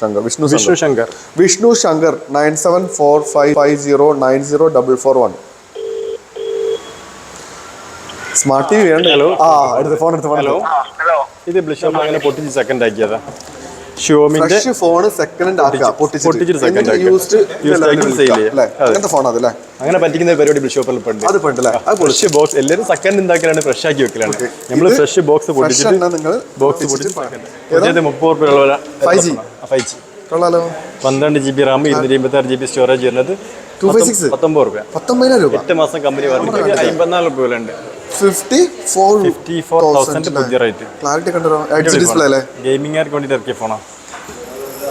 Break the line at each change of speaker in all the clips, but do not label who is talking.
Shankar Vishnu
Vishnu Shankar.
Vishnu Shankar nine seven four five five zero nine zero double four one smart T V
Hello.
ആ എടുത്ത് phone എടുത്ത് phone
hello hello ഇത് ബ്ലിഷ് അങ്ങനെ പൊട്ടിച്ച് second ആക്കിയതാ. ഷിയോമിന്റെ
fresh phone second
പൊട്ടിച്ചിട്ട്. Second ആക്കുക.
യൂസ്ഡ്
സെയിൽ ചെയ്യാം.
ഫോൺ അതല്ലേ
അങ്ങനെ പറ്റിക്കുന്ന പരിപാടി ബ്ലിഷോപ്പിൽ ഇപ്പൊ ഉണ്ട്
അത് പെട്ടല്ലേ അത്
ഫ്രഷ് ബോക്സ് എല്ലാവരും സെക്കൻഡ് ഉണ്ടാക്കലാണ് ഫ്രഷ് ആക്കി വെക്കലാണ്. നമ്മൾ ഫ്രഷ് ബോക്സ് പൊട്ടിച്ചിട്ട്
നിങ്ങൾ
ബോക്സ് പൊട്ടിച്ച് പൊട്ടിച്ചത് റുപ്യ രൂപ
5G?
ഫൈവ് ജി
കൊള്ളാലോ.
പന്ത്രണ്ട് ജി ബി റാം ഇരുന്നൂറ്റി ആറ് ജി ബി സ്റ്റോറേജ് വരുന്നത്
ഫൈവ്
പത്തൊമ്പത് രൂപ
പത്തൊമ്പതിനായിരം രൂപ.
എട്ട് മാസം കമ്പനി വാറണ്ടി അമ്പത്തിനാല് രൂപ. വില ഉണ്ട്. ഗെയിമിംഗുകാർക്ക് വേണ്ടി ഇറക്കിയ ഫോണാണ്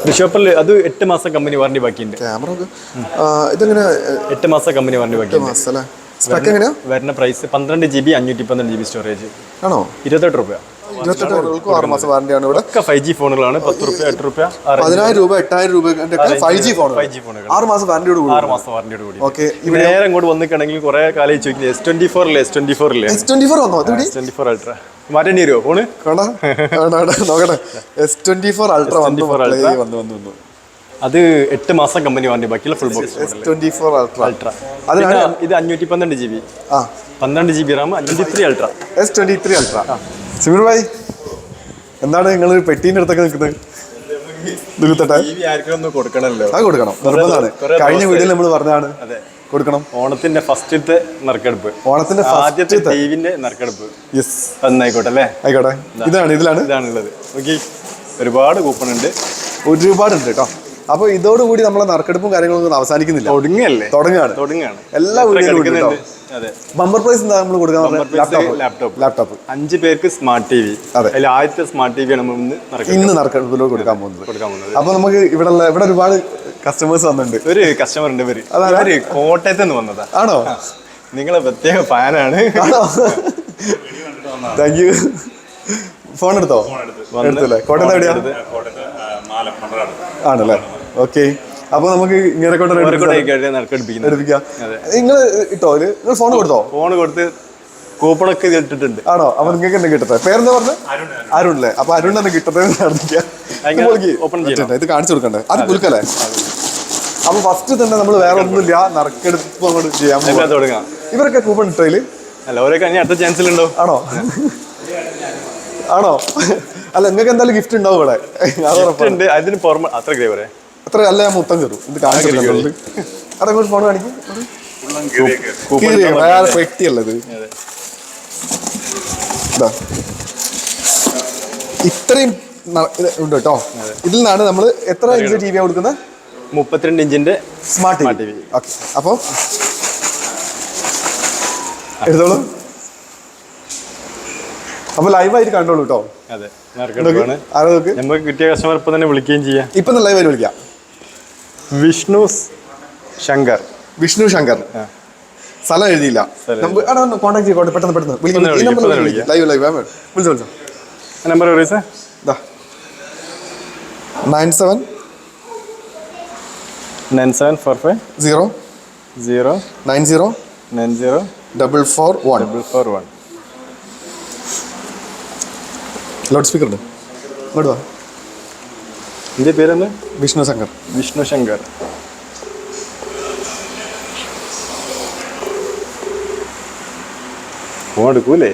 ബ്ലിഷോപ്പിൽ അത് എട്ട് മാസം കമ്പനി വാറണ്ടി ബാക്കിയുണ്ട്.
ക്യാമറ ഇതെങ്ങനെ?
എട്ട് മാസം കമ്പനി വാറണ്ടി ബാക്കിയുണ്ട്. വരുന്ന പ്രൈസ് പന്ത്രണ്ട് ജി ബി അഞ്ഞൂറ്റി പന്ത്രണ്ട് ജി ബി സ്റ്റോറേജ്
ആണോ?
ഇരുപത്തെട്ട് രൂപ
ഇരുപത്തെട്ട് രൂപകൾക്കും ആറ് മാസം വാറണ്ടിയാണ് ഇവിടെ.
ഫൈവ് ജി ഫോണുകളാണ് പത്ത് റുപ്യ എട്ട് റുപ്യ
പതിനായിരം രൂപ എട്ടായിരം രൂപ five G phone
five G ഫോണുകൾ
ആറ് മാസം വാറണ്ടിയോട് കൂടി.
ആറ് മാസം വാറണ്ടിയോട് കൂടി.
ഓക്കെ
നേരെ ഇങ്ങോട്ട് വന്നിട്ടുണ്ടെങ്കിൽ കുറെ കാലം ചോദിക്കുന്നത് എസ് ട്വന്റി ഫോർ അല്ലേ S twenty four
S twenty four വന്നോ
എസ് ട്വന്റി ഫോർ അൾട്ര മാറ്റേണ്ടി വരുമോ ഫോണ്
കാണാ നോക്കട്ടെ. എസ് ട്വന്റി ഫോർ അൾട്ര വന്നു
S24
മക്കളെ,
Ultra.
വന്നു വന്നു വന്നു.
അത് എട്ട് മാസം കമ്പനി വാറണ്ടി ബാക്കിയുള്ള full box
twenty four ultra
ultra
അതിനാണ്
ഇത് അഞ്ഞൂറ്റി പന്ത്രണ്ട് ജി ബി
ആ.
പന്ത്രണ്ട് ജി ബി റാം അഞ്ഞൂറ്റി three ultra
S twenty three ultra Simir bhai എന്താണ് നിങ്ങൾ പെട്ടീന്റെ അടുത്തൊക്കെ നിൽക്കുന്നത്? നിൽത്തട്ടെ
കൊടുക്കണമല്ലോ
അത് കൊടുക്കണം. നിർബന്ധമാണ്. കഴിഞ്ഞ വീഡിയോയിൽ നമ്മൾ പറഞ്ഞതാണ്. കൊടുക്കണം.
ഓണത്തിന്റെ ഫസ്റ്റത്തെ നറുക്കെടുപ്പ്.
ഓണത്തിന്റെ
ആദ്യത്തെ ടിവിന്റെ നറുക്കെടുപ്പ്.
യെസ്
എന്നായിക്കോട്ടെ അല്ലേ?
ആയിക്കോട്ടെ. ഇതാണ് ഇതിലാണ്.
ഇതാണുള്ളത് ഓക്കെ ഒരുപാട് കൂപ്പൺ ഉണ്ട്
ഒരുപാടുണ്ട് കേട്ടോ. അപ്പൊ ഇതോടുകൂടി നമ്മളെ നറുക്കെടുപ്പും കാര്യങ്ങളൊന്നും അവസാനിക്കുന്നില്ല.
തുടങ്ങിയല്ലേ
തുടങ്ങുകയാണ്
തുടങ്ങാണ്.
എല്ലാ?
അതെ.
ബമ്പർ പ്രൈസ് എന്താ നമ്മൾ കൊടുക്കാൻ ലാപ്ടോപ്പ്
ലാപ്ടോപ്പ്
ലാപ്ടോപ്പ്
അഞ്ച് പേർക്ക് സ്മാർട്ട് ടി വി
അതെ.
അതിൽ ആദ്യത്തെ സ്മാർട്ട് ടി വി ആണ് നമ്മൾ ഇന്ന് നറുക്കെടുപ്പ്.
നറുക്കെടുപ്പിലൂടെ കൊടുക്കാൻ പോകുന്നത്.
കൊടുക്കാൻ പോകുന്നത്.
അപ്പൊ നമുക്ക് ഇവിടെ ഇവിടെ ഒരുപാട് കസ്റ്റമേഴ്സ് വന്നിട്ടുണ്ട്.
ഒരു കസ്റ്റമർ ഉണ്ട്
പേര്
അതായത് കോട്ടയത്ത് നിന്ന് വന്നതാ.
ആണോ?
നിങ്ങളെ പ്രത്യേക ഫാനാണ്
താങ്ക് യു ഫോൺ എടുത്തോ? എടുത്തല്ലേ? കോട്ടയത്ത് എവിടെയാ? ആണല്ലേ? ഓക്കെ. അപ്പൊ നമുക്ക് ഇങ്ങനെ എടുപ്പിക്കാം. നിങ്ങൾ ഇട്ടോ? നിങ്ങൾ ഫോൺ കൊടുത്തോ?
ഫോൺ കൊടുത്ത് കൂപ്പണൊക്കെ ഇട്ടിട്ടുണ്ട്.
ആണോ? അപ്പൊ നിങ്ങൾക്ക് തന്നെ കിട്ടട്ടെ പേരെന്താ പറഞ്ഞത് അരുൺ അല്ലേ അപ്പൊ അരുൺ തന്നെ കിട്ടട്ടെ.
അങ്ങനെ
ഇത്
ചെയ്യണം.
ഇത് കാണിച്ചു കൊടുക്കണ്ടേ? അത് കുലുക്കല്ലേ അപ്പൊ ഫസ്റ്റ് തന്നെ നമ്മൾ വേറെ ഒന്നുമില്ല. നറുക്കെടുപ്പ് അങ്ങോട്ട് ചെയ്യാൻ.
തുടങ്ങാം.
ഇവരൊക്കെ കൂപ്പൺ ഇട്ടോ
അല്ല ഓരോ കഴിഞ്ഞ അടുത്ത ചാൻസിലുണ്ടോ
ആണോ? ആണോ? അല്ല നിങ്ങൾക്ക് എന്തായാലും ഗിഫ്റ്റ് ഉണ്ടാവും ഇവിടെ.
അതിന് പുറമെ അത്ര ഗ്രേ പറയാം
അത്ര അല്ല ഞാൻ മൊത്തം കയറും ഇത് കാണിച്ചിട്ടുണ്ട് അവിടെ ഇങ്ങോട്ട് ഫോൺ കാണിക്കും? വ്യക്തിയല്ലത് ഇത്രയും ഉണ്ട് കേട്ടോ. ഇതിൽ നിന്നാണ് നമ്മൾ എത്ര ഇഞ്ച് ടി വി കൊടുക്കുന്നത്?
മുപ്പത്തിരണ്ട് ഇഞ്ചിന്റെ
സ്മാർട്ട് ടി വി ഓക്കെ അപ്പോൾ എടുത്തോളൂ അപ്പോൾ ലൈവായിട്ട് കണ്ടോളൂ കേട്ടോ.
അതെ. നമുക്ക് കിട്ടിയ കസ്റ്റമർ ഇപ്പൊ തന്നെ വിളിക്കുകയും ചെയ്യാം.
ഇപ്പൊ ലൈവായിട്ട് വിളിക്കാം.
വിഷ്ണു ശങ്കർ.
വിഷ്ണു ശങ്കർ. സ്ഥലം എഴുതിയില്ല. നമുക്ക് എടാ ഒന്ന് കോൺടാക്ട് ചെയ്തോട്ടെ പെട്ടെന്ന് പെട്ടെന്ന്. വിളിക്കാം ഈ
വിളിക്കാം,
നമ്പറിൽ
ഇപ്പൊ തന്നെ
വിളിക്കാം. ലൈവ് ലൈവ് വിളിച്ചോ വിളിച്ചോ.
നമ്പർ സാർ
ഇതാ nine seven
nine seven four five
zero
zero
nine zero
nine zero
double four one
double four one
loud speaker ഉണ്ട്. ഇങ്ങോട്ട് വാ.
എന്റെ പേരെന്ന്
വിഷ്ണു ശങ്കർ
വിഷ്ണു ശങ്കർ ഫോൺ എടുക്കൂലേ?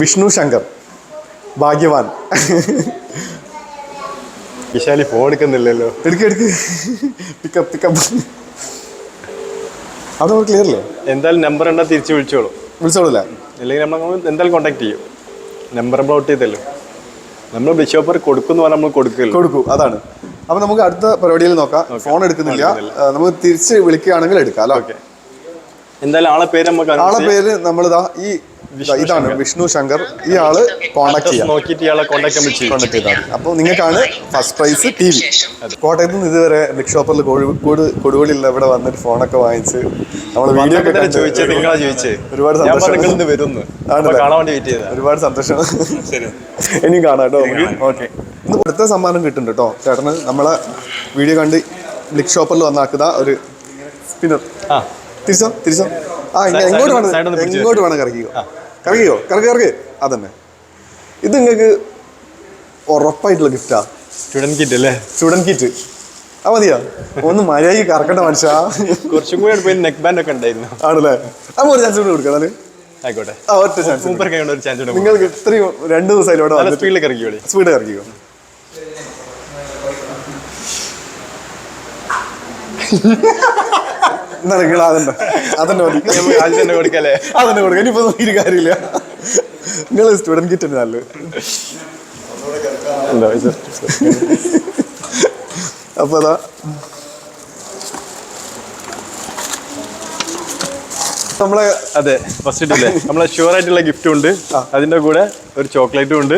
വിഷ്ണു ശങ്കർ ഭാഗ്യവാൻ.
വിശാലി ഫോൺ എടുക്കുന്നില്ലല്ലോ.
എടുക്ക് എടുക്ക്. പിക്കപ്പ് പിക്കപ്പ് അത് നമുക്ക് ക്ലിയർ അല്ലേ?
എന്തായാലും നമ്പർ ഉണ്ടാ തിരിച്ച് വിളിച്ചോളൂ.
വിളിച്ചോളൂല്ലേ?
അല്ലെങ്കിൽ നമ്മൾ എന്തായാലും കോൺടാക്ട് ചെയ്യും. നമ്പർ ബ്ലോട്ട് ഔട്ട് ചെയ്തല്ലോ. നമ്മൾ ബിഷോപ്പർ കൊടുക്കുന്നു പറഞ്ഞാൽ നമ്മൾ കൊടുക്കില്ല
കൊടുക്കും അതാണ്. അപ്പൊ നമുക്ക് അടുത്ത പരിപാടിയിൽ നോക്കാം. ഫോൺ എടുക്കുന്നില്ല. നമുക്ക് തിരിച്ച് വിളിക്കുകയാണെങ്കിൽ എടുക്കാം അല്ലേ?
ഓക്കെ. എന്തായാലും ആളെ പേര് നമുക്ക്
ആളെ പേര് നമ്മളിതാ ഈ ഇതാണ് വിഷ്ണു ശങ്കർ. ഈ ആൾ കോണ്ടാക്ട് ചെയ്യാം.
നോക്കിയിട്ട് ഇയാളെ
കോണ്ടാക്ട് ചെയ്താൽ മതി. അപ്പോൾ നിങ്ങൾക്കാണ് ഫസ്റ്റ് പ്രൈസ് ടി വി കോട്ടയത്ത് നിന്ന് ഇതുവരെ ബിഗ് ഷോപ്പറിൽ കോഴിക്കോട് കൊടുവള്ളിയിൽ ഇവിടെ വന്നിട്ട് ഫോണൊക്കെ വാങ്ങിച്ച് നമ്മൾ വീഡിയോ
ചോദിച്ചത്? നിങ്ങളാ
ഒരുപാട് സന്തോഷം. വരുന്നു?
കാണാൻ വേണ്ടി വെയിറ്റ് ചെയ്താ
ഒരുപാട് സന്തോഷം. ഇനിയും കാണാം കേട്ടോ ഓക്കെ. ഇന്ന് അടുത്ത സമ്മാനം കിട്ടുന്നുണ്ട് കേട്ടോ. ചേട്ടന് നമ്മളെ വീഡിയോ കണ്ട് ബിക്ഷോപ്പറിൽ വന്നാക്കുന്ന ഒരു സ്പിന്നർ
ആ.
തിരിച്ചോ തിരിച്ചോ. ആ
ഇങ്ങനെ
എങ്ങോട്ട് വേണം. എങ്ങോട്ട് വേണം കറക്കിക്കോ. കറക്കിക്കോ കറക്കി കറക്കി. അതന്നെ. ഇത് നിങ്ങൾക്ക് ഉറപ്പായിട്ടുള്ള ഗിഫ്റ്റാ
സ്റ്റുഡന്റ് കിറ്റ് അല്ലേ?
സ്റ്റുഡന്റ് കിറ്റ് ആ മതിയോ? ഒന്ന് മര്യാദയ്ക്ക് കറക്കണ്ട മനുഷ്യ.
കുറച്ചും കൂടി പോയി നെക്ക് ബാൻഡ് ഒക്കെ ഉണ്ടായിരുന്നു.
ആണല്ലേ? അപ്പൊ ഒരു ചാൻസ് കൂടി കൊടുക്കാം
ആയിക്കോട്ടെ.
ആ ഒറ്റ ചാൻസ്
സൂപ്പർ കൈകൊണ്ട് ഒരു ചാൻസ്
നിങ്ങൾക്ക് ഇത്രയും രണ്ട് ദിവസം ഇവിടെ
സ്പീഡിൽ
കറക്കി
സ്പീഡിലേക്ക് വിളി
സ്പീഡ് ഇറക്കിക്കോ എന്നാ നിങ്ങൾ അതന്നെ അതന്നെ മതി
തന്നെ കൊടുക്കല്ലേ
അതന്നെ കൊടുക്കാം. ഇനിയിപ്പോ നോക്കിയിട്ട് കാര്യമില്ല. നിങ്ങൾ സ്റ്റുഡന്റ് കിറ്റ് തന്നെ നല്ലത്. അപ്പൊ അതാ. നമ്മളെ
അതെ ഫസ്റ്റ് ഇല്ലേ നമ്മളെ ഷുവർ ആയിട്ടുള്ള ഗിഫ്റ്റും ഉണ്ട്. അതിന്റെ കൂടെ ഒരു ചോക്ലേറ്റും ഉണ്ട്.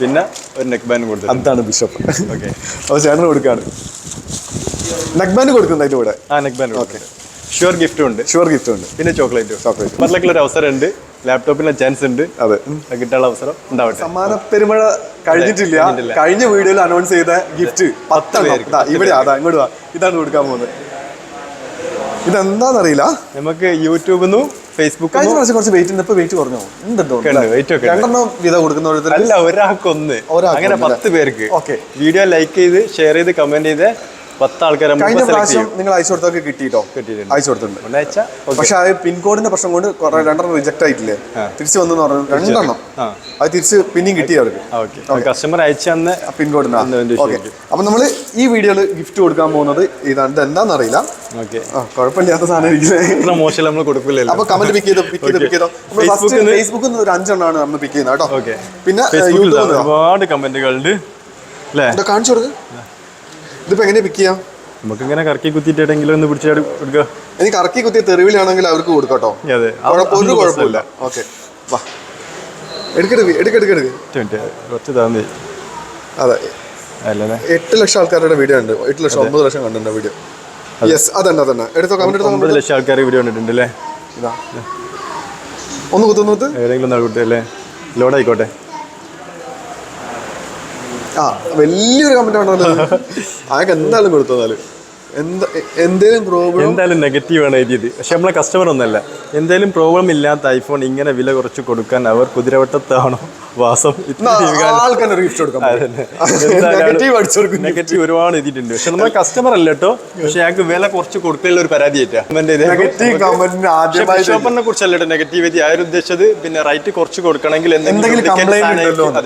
പിന്നെ ഒരു നെക്ക് ബാൻഡും കൊടുത്തു
അതാണ് ബിഷപ്പ്
ഓക്കെ
അപ്പൊ ചേട്ടന് കൊടുക്കാണ്. നെക്ക് ബാൻഡ് കൊടുക്കുന്നത് അതിന്റെ കൂടെ.
ആ നെക്ക് ബാൻഡ് ഓക്കെ ഷുവർ ഗിഫ്റ്റും ഉണ്ട്.
ഷുവർ ഗിഫ്റ്റും ഉണ്ട്.
പിന്നെ ചോക്ലേറ്റ്
ചോക്ലേറ്റ്.
മറ്റുള്ള ഒരു അവസരം ഉണ്ട്. ലാപ്ടോപ്പിന് ചാൻസ് ഉണ്ട്.
അതെ.
കിട്ടാനുള്ള അവസരം ഉണ്ടാവട്ടെ.
സമ്മാന പെരുമഴ കഴിഞ്ഞിട്ടില്ല. കഴിഞ്ഞ വീഡിയോയിൽ അനൗൺസ് ചെയ്ത ഗിഫ്റ്റ് പത്തെണ്ണം. ഇവിടെ അതാ ഇങ്ങോട്ട് വാ. ഇതാണ് കൊടുക്കാൻ പോകുന്നത്. ഇതെന്താന്നറിയില്ല?
നമുക്ക് യൂട്യൂബിൽ നിന്നും ഫേസ്ബുക്ക്
കഴിഞ്ഞ പ്രാവശ്യം കുറച്ച് വെയിറ്റ് ഇപ്പൊ വെയിറ്റ് കുറഞ്ഞോ? ഉണ്ട്. രണ്ടെണ്ണം വീതം കൊടുക്കുന്ന
അല്ല ഒരാൾക്കൊന്ന്.
ഒരാൾക്ക്
അങ്ങനെ പത്ത് പേർക്ക്.
ഓക്കെ.
വീഡിയോ ലൈക്ക് ചെയ്ത് ഷെയർ ചെയ്ത് കമന്റ് ചെയ്ത് പത്ത് ആൾക്കാരെ
കഴിഞ്ഞ പ്രാവശ്യം നിങ്ങൾ അയച്ചു കൊടുത്തൊക്കെ കിട്ടിയിട്ടോ?
കിട്ടിയിട്ടുണ്ട്.
അയച്ചു? കൊടുത്തിട്ടുണ്ട് പക്ഷെ ആ പിൻകോഡിന്റെ പ്രശ്നം കൊണ്ട് രണ്ടെണ്ണം റിജക്ട് ആയിട്ടില്ലേ? തിരിച്ചു വന്നു പറഞ്ഞു. രണ്ടെണ്ണം. അത് തിരിച്ച് പിന്നെയും കിട്ടി അവർക്ക്.
കസ്റ്റമർ അയച്ച
പിൻകോഡിന് ഓക്കെ. അപ്പൊ നമ്മൾ ഈ വീഡിയോയിൽ ഗിഫ്റ്റ് കൊടുക്കാൻ പോകുന്നത് ഇതാണ്. ഇത് എന്താണെന്നറിയില്ല അറിയില്ല കുഴപ്പമില്ലാത്ത സാധനം
മോശം നമ്മൾ കൊടുക്കില്ല
അപ്പൊ കമന്റ് പിക്ക് ചെയ്തോ പിക്ക് ചെയ്തോ പിക്ക് ചെയ്തോ. ഫേസ്ബുക്കിൽ നിന്ന് ഒരു അഞ്ചെണ്ണമാണ് നമ്മൾ പിക്ക് ചെയ്യുന്നത് കേട്ടോ. പിന്നെ
ഒരുപാട്
കമന്റുകളുണ്ട് കാണിച്ചു കൊടുക്ക്. ഇതിപ്പോ എങ്ങനെ പിക്ക് ചെയ്യാം?
നമുക്ക് ഇങ്ങനെ കറക്കി കുത്തിയിട്ടെങ്കിലും ഒന്ന് പിടിച്ചാൽ കൊടുക്കുക
ഇനി കറക്കി കുത്തി തെറിവിലാണെങ്കിൽ അവർക്ക് കൊടുക്കട്ടോ
അതെ.
ഒരു കുഴപ്പമില്ല. ഓക്കെ. വാ. എടുക്കെടുക്ക് എടുക്കെടുക്കെടുക്ക്
കുറച്ച് താന്നി
അതെ. എട്ട് ലക്ഷം ആൾക്കാരുടെ വീഡിയോ ഉണ്ട് എട്ട് ലക്ഷം ഒമ്പത് ലക്ഷം കണ്ടിട്ടുണ്ട് വീഡിയോ യെസ് അതന്നെ അതന്നെ. എടുത്തോ കമന്റ്
ഒമ്പത് ലക്ഷം ആൾക്കാർ വീഡിയോ കണ്ടിട്ടുണ്ട് അല്ലേ?
ഇതാ. ഒന്ന് കുത്തുന്നത് കുത്ത്.
ഏതെങ്കിലും ലോഡായിക്കോട്ടെ ലോഡ് ആയിക്കോട്ടെ.
ആ വലിയൊരു കമന്റ് ആണ് അതൊക്കെ എന്തായാലും കൊടുത്തു എന്നാൽ. എന്താ എ- എന്തേലും പ്രോബ്ലം
എന്തായാലും നെഗറ്റീവ് ആണ് എഴുതിയത്. പക്ഷെ നമ്മളെ കസ്റ്റമർ ഒന്നല്ല. എന്തായാലും പ്രോബ്ലം ഇല്ലാത്ത ഐഫോൺ ഇങ്ങനെ വില കുറച്ച് കൊടുക്കാൻ അവർ കുതിരവട്ടത്താണോ വാസം?
നെഗറ്റീവ്
ഒരുപാട് എഴുതിയിട്ടുണ്ട്. പക്ഷെ നമ്മളെ കസ്റ്റമർ അല്ല കേട്ടോ. പക്ഷെ ഞങ്ങൾക്ക് വില കുറച്ച് കൊടുക്കലുള്ള ഒരു പരാതി ഷോപ്പറിനെ കുറിച്ചല്ല നെഗറ്റീവ് എഴുതി ആരും ഉദ്ദേശിച്ചത് പിന്നെ റൈറ്റ് കുറച്ച് കൊടുക്കണമെങ്കിൽ
എന്തെങ്കിലും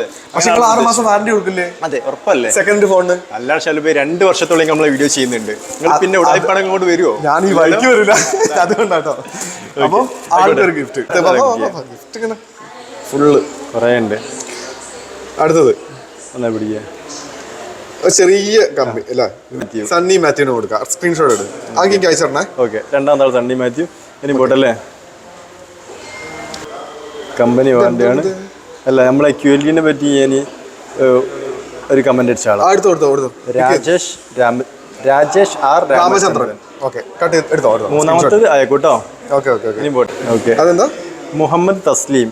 അതെ. ഉറപ്പല്ലേ?
സെക്കൻഡ്
ഫോൺ അല്ലാതെ രണ്ട് വർഷത്തോളം നമ്മളെ വീഡിയോ ചെയ്യുന്നുണ്ട്. പിന്നെ ഇങ്ങോട്ട് വരുമോ
ഞാൻ ഈ വഴിക്ക് വരില്ല. അതുകൊണ്ടാട്ടോ. അപ്പൊ ആൾക്കൊരു ഗിഫ്റ്റ് ഗിഫ്റ്റ് ഇങ്ങനെ. ഫുള്ള്
കുറേ ഉണ്ട്
അടുത്തത്.
എന്നാ പിടിക്കുക
ഒരു ചെറിയ കമ്പി അല്ലേ. സണ്ണി മാത്യുവിന് കൊടുക്കാം. സ്ക്രീൻഷോട്ട് എടുക്കും ആക്കി അയച്ചിടണേ
ഓക്കെ രണ്ടാം താൾ സണ്ണി മാത്യു ഇനി പോട്ടല്ലേ കമ്പനി വേണ്ടിയാണ്. അല്ല നമ്മളെ ക്യൂലിനെ പറ്റി ഞാൻ ഒരു കമന്റ് അടിച്ച ആളാണ് Rajesh Rama Rajesh R
Ramachandran. Okay cut എടുത്തോ
മൂന്നാമത്തത് ആയിക്കോട്ടോ
ഓക്കെ ഓക്കെ ഓക്കെ.
ഇനി ഓക്കെ.
അതെന്താ?
മുഹമ്മദ് തസ്ലീം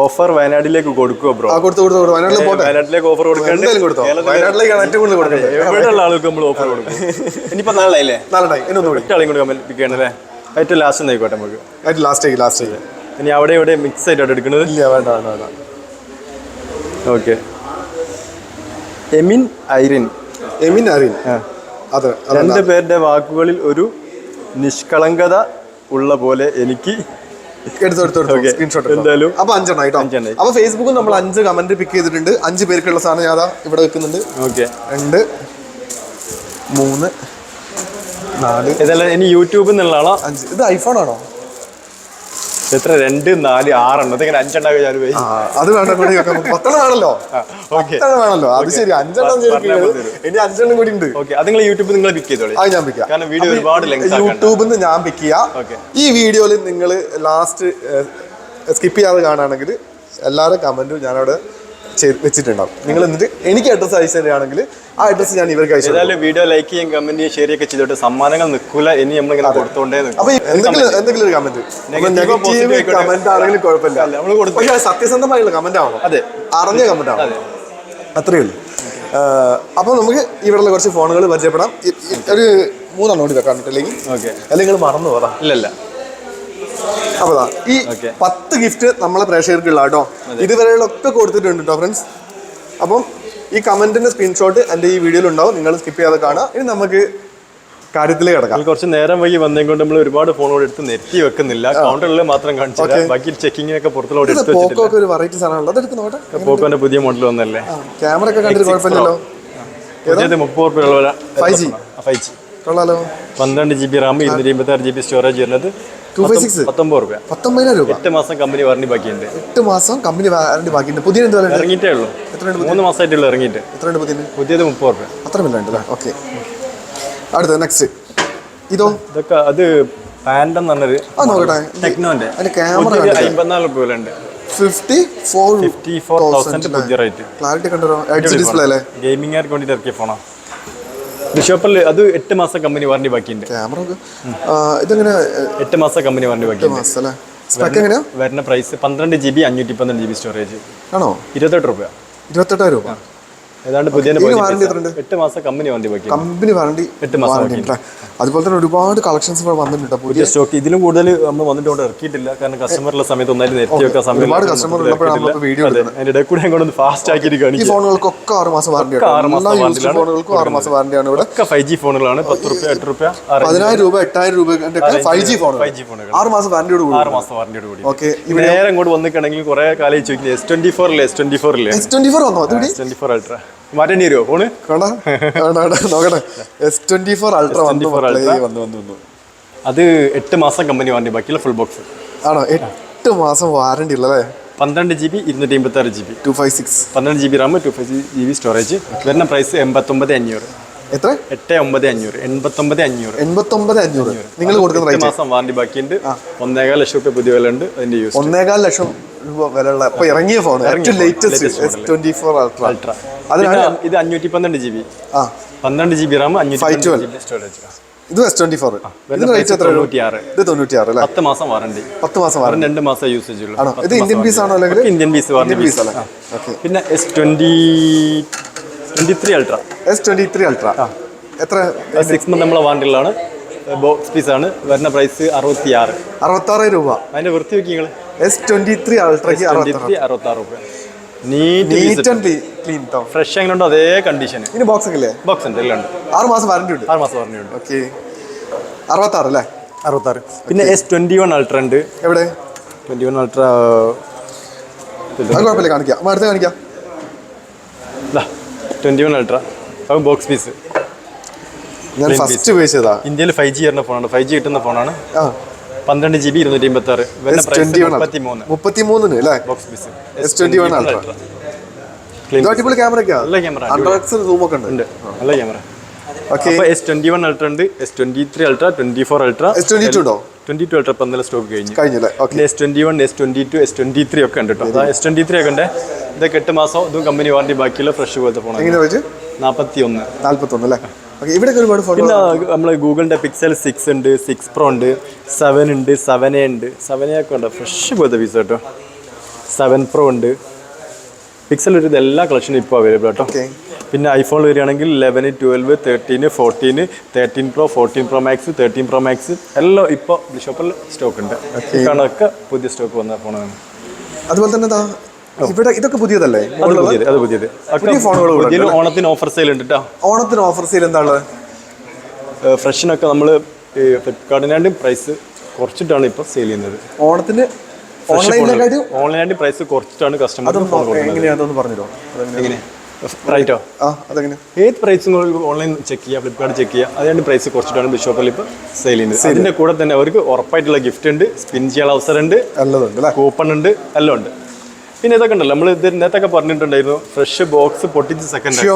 ഓഫർ വയനാട്ടിലേക്ക് കൊടുക്കുക ബ്രോ?
ആ കൊടുത്തു കൊടുത്തു വയനാട്ടിൽ പോട്ടെ.
വയനാട്ടിലേക്ക് ഓഫർ കൊടുക്കണ്ട്?
എന്തായാലും കൊടുത്തോ. വയനാട്ടിലേക്കാണ് ഏറ്റവും കൂടുതൽ കൊടുക്കണ്ടേ
എവിടെയുള്ള ആൾക്ക് നമ്മൾ ഓഫർ കൊടുക്കും. ഇനിയിപ്പോ നാളെ
നാളെ ഇനി ഒന്നുകൂടി.
ഒറ്റ ആളെയും കൂടി കമന്റ് ചെയ്യണല്ലേ ഏറ്റവും ലാസ്റ്റ് ആയിക്കോട്ടെ നമുക്ക്.
ഏറ്റവും ലാസ്റ്റ് ലാസ്റ്റ്
ഇനി അവിടെ ഇവിടെ മിക്സ് ആയിട്ടാണ് എടുക്കുന്നത്.
ഇല്ല വേണ്ട വേണ്ട വേണ്ട.
Okay. Emin Irene
Emin Irene
ആ.
അതെ
രണ്ട് പേരുടെ വാക്കുകളിൽ ഒരു നിഷ്കളങ്കത ഉള്ള പോലെ എനിക്ക് എന്തായാലും
അപ്പൊ അഞ്ചെണ്ണം കേട്ടോ
അഞ്ചെണ്ണായി.
അപ്പൊ ഫേസ്ബുക്കിൽ നമ്മൾ അഞ്ച് കമന്റ് പിക്ക് ചെയ്തിട്ടുണ്ട് അഞ്ച് പേർക്കുള്ള സാധനം ഞാൻ ഇവിടെ വെക്കുന്നുണ്ട്?
ഓക്കെ
രണ്ട് മൂന്ന് നാല്.
ഇതെല്ലാം ഇനി യൂട്യൂബിൽ നിന്നുള്ള
അഞ്ച്. ഇത് ഐഫോൺ ആണോ?
എത്ര? രണ്ട് നാല് ആറെണ്ണം. ഇതിങ്ങനെ അഞ്ചെണ്ണ
ആ അത് വേണ്ട കൂടി. പത്തെണ്ണം വേണല്ലോ.
ഓക്കെ.
പത്തെണ്ണം വേണല്ലോ. അത് ശരി. അഞ്ചെണ്ണം. ഇനി അഞ്ചെണ്ണം കൂടി ഉണ്ട്.
ഓക്കെ. അത് നിങ്ങൾ യൂട്യൂബിൽ നിങ്ങൾ പിക്ക് ചെയ്തോളൂ.
അത് ഞാൻ പിക്ക്
കാരണം വീഡിയോ ഒരുപാട്
യൂട്യൂബിൽ നിന്ന് ഞാൻ പിക്ക് ചെയ്യാം. ഈ വീഡിയോയിൽ നിങ്ങൾ ലാസ്റ്റ് സ്കിപ്പ് ചെയ്യാതെ കാണുകയാണെങ്കിൽ എല്ലാവരും കമന്റും ഞാനവിടെ വെച്ചിട്ടുണ്ടാവും. നിങ്ങൾ എന്നിട്ട് എനിക്ക് അഡ്രസ്സ് അയച്ചു തരികയാണെങ്കിൽ ആ അഡ്രസ്സ് ഞാൻ ഇവർക്ക് അയച്ചു.
ഏതായാലും വീഡിയോ ലൈക്ക് ചെയ്യും കമന്റ് ചെയ്യും ഷെയർ ഒക്കെ ചെയ്തിട്ട് സമ്മാനങ്ങൾ നിൽക്കൂല. ഇനി നമ്മളിങ്ങനെ കൊടുത്തോണ്ടേ നിൽക്കും.
അപ്പൊ എന്തെങ്കിലും എന്തെങ്കിലും ഒരു കമന്റ് നെഗറ്റീവ്. കമന്റ് ആണെങ്കിലും കുഴപ്പമില്ല. പക്ഷെ സത്യസന്ധമായുള്ള കമന്റ് ആവണം.
അതെ.
അറിഞ്ഞ കമന്റ് ആവണം.
അതെ.
അത്രയേ ഉള്ളൂ. അപ്പോൾ നമുക്ക് ഇവിടെയുള്ള കുറച്ച് ഫോണുകൾ പരിചയപ്പെടാം. ഒരു മൂന്നെണ്ണം കൂടി വെക്കാൻ
പറ്റില്ലെങ്കിൽ
അല്ലെങ്കിൽ മറന്നു പോകാം.
ഇല്ലല്ല
അപ്പോൾ ഈ. പത്ത് ഗിഫ്റ്റ് നമ്മളെ പ്രേക്ഷകർക്കുള്ള കേട്ടോ. ഇതുവരെയുള്ള ഒക്കെ കൊടുത്തിട്ടുണ്ട് കേട്ടോ ഫ്രണ്ട്സ് അപ്പം ഈ കമന്റിന്റെ സ്ക്രീൻഷോട്ട് എന്റെ ഈ വീഡിയോയിൽ ഉണ്ടാവും. നിങ്ങൾ സ്കിപ്പ് ചെയ്യാതെ കാണാം ഇനി നമുക്ക് കാര്യത്തിലേക്ക് കിടക്കാം.
കുറച്ച് നേരം വൈകി വന്നേ കൊണ്ട് നമ്മൾ ഒരുപാട് ഫോണോട് എടുത്ത് നെറ്റി വെക്കുന്നില്ല. കൗണ്ടറിൽ മാത്രം കാണിച്ചില്ല ബാക്കി ചെക്കിങ്ങിനൊക്കെ
പോക്കോ ഒക്കെ ഒരു വെറൈറ്റി സാധനമാണ് അതെടുത്ത് നോട്ടെ
പോക്കോന്റെ പുതിയ മോഡൽ വന്നല്ലേ?
ക്യാമറ ഒക്കെ കണ്ടിട്ട് കുഴപ്പമില്ലല്ലോ.
പുതിയത് മുപ്പത് രൂപ
5G?
ഫൈവ് ജി
കൊള്ളാലോ.
പന്ത്രണ്ട് ജി ബി റാം ഇരുന്നൂറ്റി ഇരുപത്തി ആറ് ജി ബി സ്റ്റോറേജ് വരുന്നത്
ടു ഫൈവ് സിക്സ്
പത്തൊമ്പത് രൂപ
പത്തൊമ്പതിനായിരം രൂപ.
എട്ട് മാസം കമ്പനി വാറണ്ടി ബാക്കിയുണ്ട്.
എട്ട് മാസം കമ്പനി വാറണ്ടി ബാക്കിയുണ്ട്. പുതിയ എന്ത് വില
ഇറങ്ങിയിട്ടേ ഉള്ളൂ.
എത്ര
മൂന്ന് മാസമായിട്ടുള്ളൂ ഇറങ്ങിയിട്ട്.
എത്ര പുതിയ
പുതിയത്? മുപ്പത് രൂപ
അത്ര വില ഉണ്ട് ഓക്കെ അടുത്തത് നെക്സ്റ്റ് ഇതോ?
ഇതൊക്കെ അത് പാൻഡം എന്ന് പറഞ്ഞൊരു
നോക്കട്ടെ.
ടെക്നോന്റെ
ക്യാമറ
അമ്പത്തിനാല് രൂപ വില ഉണ്ട്.
ക്ലാരിറ്റി കണ്ടോ? ഡിസ്പ്ലേ അല്ലേ?
ഗെയിമിംഗുകാർക്ക് വേണ്ടിയിട്ട് ഇറക്കിയ ഫോണാണ് ബിഷോപ്പിൽ അത് എട്ട് മാസം കമ്പനി വാറണ്ടി ബാക്കിയുണ്ട്.
ക്യാമറ ഇതെങ്ങനെ
എട്ട് മാസം കമ്പനി വാറണ്ടി ബാക്കിയുണ്ട്. വരുന്ന പ്രൈസ് പന്ത്രണ്ട് ജി ബി അഞ്ഞൂറ്റി പന്ത്രണ്ട് ജി ബി സ്റ്റോറേജ്
ആണോ?
ഇരുപത്തെട്ട് രൂപ
ഇരുപത്തെട്ടായിരം രൂപ.
ഏതാണ്ട് പുതിയ എട്ട് മാസം കമ്പനി വാറണ്ടി
കമ്പനി വാറണ്ടി
എട്ട് മാസം
അതുപോലെ തന്നെ ഒരുപാട് കളക്ഷൻസ് ഇവിടെ വന്നിട്ടുണ്ട്. പുതിയ
സ്റ്റോക്ക് ഇതിലും കൂടുതൽ നമ്മൾ വന്നിട്ട് ഇവിടെ ഇറക്കിയിട്ടില്ല. കാരണം കസ്റ്റമറുള്ള സമയത്ത് ഒന്നായിട്ട് നിർത്തി വെക്കാൻ സമയം
ഒരുപാട് കസ്റ്റമർ video
അതിന്റെ ഇടയിൽ കൂടെ അങ്ങോട്ട് ഫാസ്റ്റ് ആക്കിയിട്ട്
ഈ ഫോണുകൾക്കൊക്കെ ആറ് മാസം വാറണ്ടി
ആറ് മാസം
ഫോണുകൾക്കും ആറ് മാസം വാറണ്ടിയാണ് ഇവിടെ.
ഒക്കെ ഫൈവ് ജി ഫോണുകളാണ്. പത്ത് റുപ്യ എട്ട് റുപ്യ
പതിനായിരം രൂപ എട്ടായിരം രൂപ five G phone
five G ഫോണുകൾ.
ആറ് മാസം വാറണ്ടിയോട് കൂടി.
ആറ് മാസം വാറണ്ടിയോട് കൂടി.
ഓക്കെ
നേരെ ഇങ്ങോട്ട് വന്നിട്ടുണ്ടെങ്കിൽ കുറെ കാലം ചോദിക്കുന്നത് എസ് ട്വന്റി ഫോറിലെ എസ് ട്വന്റി ഫോറിലെ
എസ് ട്വന്റി ഫോർ വന്നോ?
ട്വന്റി ഫോർ അൾട്ര മാറ്റേണ്ടി വരുമോ ഫോണ്
നോക്കട്ടെ. എസ് ട്വന്റി ഫോർ അൾട്ര വന്നു
S24
മക്കളെ,
Ultra.
വന്നു വന്നു വന്നു.
അത് എട്ട് മാസം കമ്പനി വാറണ്ടി ബാക്കിയുള്ള ഫുൾ ബോക്സ്
ആണോ? എട്ട് മാസം വാറണ്ടി ഉള്ളതേ
പന്ത്രണ്ട് ജി ബി ഇരുന്നൂറ്റി എൺപത്തി ആറ് G B
two five six
പന്ത്രണ്ട് G B RAM two five G B storage വരുന്ന പ്രൈസ് എൺപത്തൊമ്പത് അഞ്ഞൂറ്.
എത്ര?
എട്ട് ഒമ്പത് അഞ്ഞൂറ് എൺപത്തൊമ്പത് അഞ്ഞൂറ്.
എൺപത്തൊമ്പത് അഞ്ഞൂറ്. നിങ്ങൾ കൊടുക്കുന്ന റേറ്റ്?
മാസം വാറണ്ടി ബാക്കിയുണ്ട് ഒന്നേകാൽ ലക്ഷം രൂപ പുതിയ വില ഉണ്ട് അതിന്റെ യൂസ്
ഒന്നേകാൽ ലക്ഷം രൂപ വിലയുള്ള ഇപ്പൊ ഇറങ്ങിയ ഫോൺ ഏറ്റവും latest twenty four ultra
ultra
അതിനാണ്
ഇത് അഞ്ഞൂറ്റി പന്ത്രണ്ട് ജി ബി
ആ.
പന്ത്രണ്ട് ജി ബി റാം അഞ്ഞൂറ്റി
512.
ജി ബി സ്റ്റോറേജ്
ഇത് എസ് ട്വന്റി ഫോർ ഇതിന് റേറ്റ് എത്ര ഇത് തൊണ്ണൂറ്റി ആറ് അല്ലേ?
പത്ത് മാസം വാറണ്ടി
പത്ത് മാസം വാറണ്ടി
രണ്ട് മാസം യൂസേജ് ഉള്ളൂ.
ഇത് ഇന്ത്യൻ പീസ് ആണോ അല്ലെങ്കിൽ
ഇന്ത്യൻ പീസ് വാറണ്ടി പീസ്
അല്ലേ?
പിന്നെ S twenty twenty three ultra
S twenty three ultra എത്ര
സിക്സ് മന്ത് നമ്മളെ വാറണ്ടിയുള്ളതാണ് ബോക്സ് പീസ് ആണ്. വരുന്ന പ്രൈസ് അറുപത്തി ആറ്
അറുപത്താറ് രൂപ.
അതിന്റെ വൃത്തി നോക്കി നിങ്ങൾ
എസ് ട്വന്റി ത്രീ അൾട്രയ്ക്ക്
അറുപത്തി ആറ് രൂപ. നീറ്റ്
ആൻഡ് ക്ലീൻ
ഫ്രഷ് എങ്ങനെ ഉണ്ടോ അതേ കണ്ടീഷൻ
ഇനി ബോക്സ് ഒക്കെ ഇല്ലേ?
ബോക്സ് ഉണ്ട് എല്ലാം ഉണ്ട്.
ആറ് മാസം വാറണ്ടി ഉണ്ട്.
ആറ് മാസം വാറണ്ടിയുണ്ട്
ഓക്കെ അറുപത്താറ് അല്ലേ?
അറുപത്താറ്. പിന്നെ എസ് ട്വന്റി വൺ അൾട്ര ഉണ്ട്.
എവിടെ?
ട്വന്റി വൺ അൾട്ര
കുഴപ്പമില്ല കാണിക്കാം. അടുത്ത് കാണിക്കാം.
ട്വന്റി വൺ അൾട്ര അത് ബോക്സ് പീസ്
ഞാൻ ഫസ്റ്റ് ഉപയോഗിച്ചതാ.
ഇന്ത്യയിൽ ഫൈവ് ജി വരുന്ന ഫോണാണ് ഫൈവ് ജി കിട്ടുന്ന ഫോണാണ് പന്ത്രണ്ട് ജി ബി ഇരുന്നൂറ്റി അമ്പത്തി ആറ് മുപ്പത്തി മൂന്ന്
മുപ്പത്തി മൂന്നിന് അല്ലേ?
Box piece
S twenty one ultra അടിപൊളി ക്യാമറ
നല്ല
ഉണ്ട്.
അല്ല നല്ല camera S twenty one ultra ഉണ്ട് S twenty three ultra twenty four ultra
S twenty two ഉണ്ടോ?
ട്വന്റി ടു അൾട്ര ഇപ്പം സ്റ്റോക്ക് കഴിഞ്ഞു.
കഴിഞ്ഞല്ലേ? ഓക്കെ
പിന്നെ S twenty one S twenty two S twenty three ഒക്കെ ഉണ്ട് കേട്ടോ. അതാ എസ് ട്വന്റി ത്രീ ഒക്കെ ഉണ്ട്. ഇതൊക്കെ എട്ട് മാസം ഇതും കമ്പനി വാറണ്ടി ബാക്കിയുള്ള ഫ്രഷ് പോലത്തെ ഫോണാണ്
എങ്ങനെ വെച്ച്?
നാൽപ്പത്തി ഒന്ന്
അല്ലേ? ഇവിടെ ഒരുപാട് ഫോട്ടോ
പിന്നെ ഗൂഗിളിന്റെ പിക്സൽ സിക്സ് ഉണ്ട് സിക്സ് പ്രോ ഉണ്ട് സെവൻ ഉണ്ട് സെവൻ എ ഉണ്ട്. സെവൻ എ ഒക്കെ ഉണ്ട്. ഫ്രഷ് പോലത്തെ പീസ് കേട്ടോ. സെവൻ പ്രോ ഉണ്ട്. പിക്സൽ ഒരു എല്ലാ കളക്ഷനും ഇപ്പോൾ അവൈലബിൾ കേട്ടോ. പിന്നെ ഐഫോൺ വരികയാണെങ്കിൽ eleven twelve thirteen fourteen thirteen pro fourteen pro max thirteen pro max എല്ലാം ഇപ്പോൾ ഷോപ്പിൽ സ്റ്റോക്ക് ഉണ്ട് ഈ കാണൊക്കെ പുതിയ സ്റ്റോക്ക് വന്ന ഫോണാണ്
അതുപോലെ തന്നെ ഇവിടെ ഇതൊക്കെ പുതിയതല്ലേ?
അത് പുതിയത് അത് പുതിയത്.
പുതിയ ഫോണുകൾ
ഓണത്തിന് ഓഫർ സെയിൽ ഉണ്ട് കേട്ടോ
ഓണത്തിന് ഓഫർ സെയിൽ എന്താണ്
ഫ്രഷിനൊക്കെ നമ്മൾ ഫ്ലിപ്കാർട്ടിനാണ്ടും പ്രൈസ് കുറച്ചിട്ടാണ് ഇപ്പോൾ സെയിൽ ചെയ്യുന്നത്.
ഓണത്തിന്
ഓൺലൈനായിട്ട് പ്രൈസ് കുറച്ചിട്ടാണ് കസ്റ്റമർ
എങ്ങനെയാണെന്ന് അതെങ്ങനെ
എങ്ങനെ? റൈറ്റോ
ആ അതെങ്ങനെ?
ഏത് പ്രൈസും ഓൺലൈൻ ചെക്ക് ചെയ്യുക ഫ്ലിപ്കാർട്ട് ചെക്ക് ചെയ്യുക? അതിന്റെ പ്രൈസ് കുറച്ചിട്ടാണ് ബിഷോപ്പിൽ ഇപ്പോൾ സെയിൽ ചെയ്യുന്നത്. അതിന്റെ കൂടെ തന്നെ അവർക്ക് ഉറപ്പായിട്ടുള്ള ഗിഫ്റ്റ് ഉണ്ട് സ്പിൻ ചെയ്യാനുള്ള
അവസരമുണ്ട്
കൂപ്പൺ ഉണ്ട് എല്ലാം ഉണ്ട്. പിന്നെ ഇതൊക്കെ ഉണ്ടല്ലോ നമ്മൾ ഇത് ഇന്നത്തൊക്കെ പറഞ്ഞിട്ടുണ്ടായിരുന്നു ഫ്രഷ് ബോക്സ് പൊട്ടിച്ച് സെക്കൻഡ്.